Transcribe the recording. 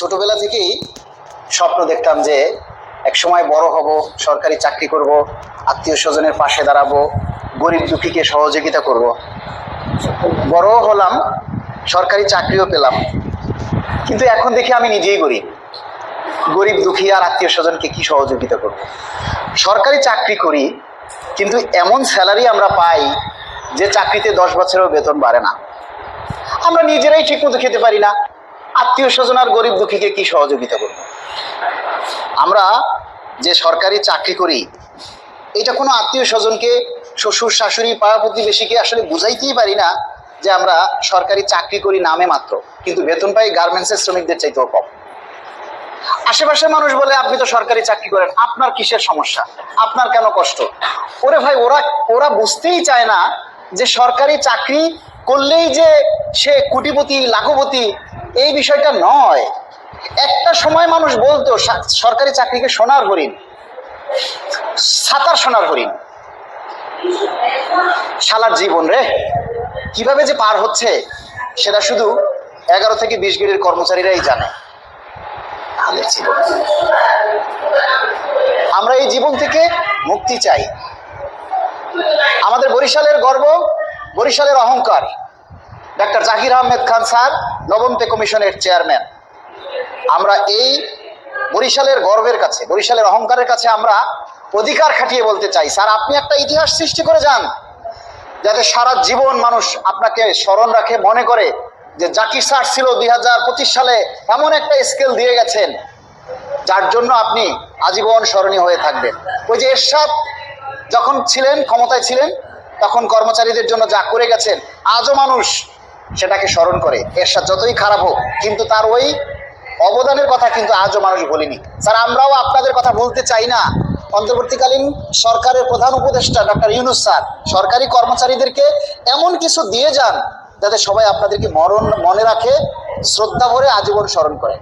ছোটবেলা থেকেই স্বপ্ন দেখতাম যে এক সময় বড় হব, সরকারি চাকরি করব, আত্মীয় স্বজনের পাশে দাঁড়াবো, গরিব দুঃখীকে সহযোগিতা করব। বড় হলাম, সরকারি চাকরিও পেলাম। কিন্তু এখন দেখি আমি নিজেই গরিব। গরিব দুঃখী আর আত্মীয় স্বজনকে কি সহযোগিতা করব? সরকারি চাকরি করি, কিন্তু এমন স্যালারি আমরা পাই যে চাকরিতে দশ বছরেও বেতন বাড়ে না। আমরা নিজেরাই ঠিকমতো খেতে পারি না। আত্মীয় স্বজন আর গরিব দুঃখীকে কি সহযোগিতা করব? আমরা যে সরকারি চাকরি করি, এটা কোনো আত্মীয় স্বজনকে শ্বশুর, শাশুড়ি, পাড়া প্রতিবেশীকে আসলে বুঝাইতেই পারি না যে আমরা সরকারি চাকরি করি নামে মাত্র, কিন্তু বেতন পাই গার্মেন্টসের শ্রমিকদের চাইতেও কম। আশেপাশে মানুষ বলে, আপনি তো সরকারি চাকরি করেন, আপনার কিসের সমস্যা? আপনার কেন কষ্ট? ওরে ভাই, ওরা ওরা বুঝতেই চায় না যে সরকারি চাকরি করলেই যে সে কোটিপতি, লাখপতি এই বিষয়টা নয়। একটা সময় মানুষ বলতো সরকারি চাকরিকে সোনার হরিণ, সাতার সোনার হরিণ। সালার জীবন রে। কীভাবে যে পার হচ্ছে, সেটা শুধু এগারো থেকে বিশ গ্রেডের কর্মচারীরাই জানে। আমরা এই জীবন থেকে মুক্তি চাই। আমাদের বরিশালের গর্ব, বরিশালের অহংকার। ডাক্তার জাহির আহমেদ খান স্যার, নবম পে কমিশনের চেয়ারম্যান। আমরা এই বরিশালের গর্বের কাছে, বরিশালের অহংকারের কাছে আমরা অধিকার খাটিয়ে বলতে চাই। স্যার, আপনি একটা ইতিহাস সৃষ্টি করে যান, যাতে সারা জীবন মানুষ আপনাকে স্মরণ রাখে, মনে করে যে জাকির স্যার ছিল দুই হাজার পঁচিশ সালে এমন একটা স্কেল দিয়ে গেছেন, যার জন্য আপনি আজীবন স্মরণীয় হয়ে থাকবেন। ওই যে এরশাদ যখন ছিলেন, ক্ষমতায় ছিলেন, তখন কর্মচারীদের জন্য যা করে গেছেন, আজও মানুষ সেটাকে স্মরণ করে। এরশাদ যতই খারাপ হোক, কিন্তু তার ওই অবদানের কথা কিন্তু আজও মানুষ বলিনি। স্যার, আমরাও আপনাদের কথা বলতে চাই না। অন্তর্বর্তীকালীন সরকারের প্রধান উপদেষ্টা ডক্টর ইউনুস স্যার, সরকারি কর্মচারীদেরকে এমন কিছু দিয়ে যান যাতে সবাই আপনাদেরকে মরণ মনে রাখে, শ্রদ্ধা ভরে আজীবন স্মরণ করে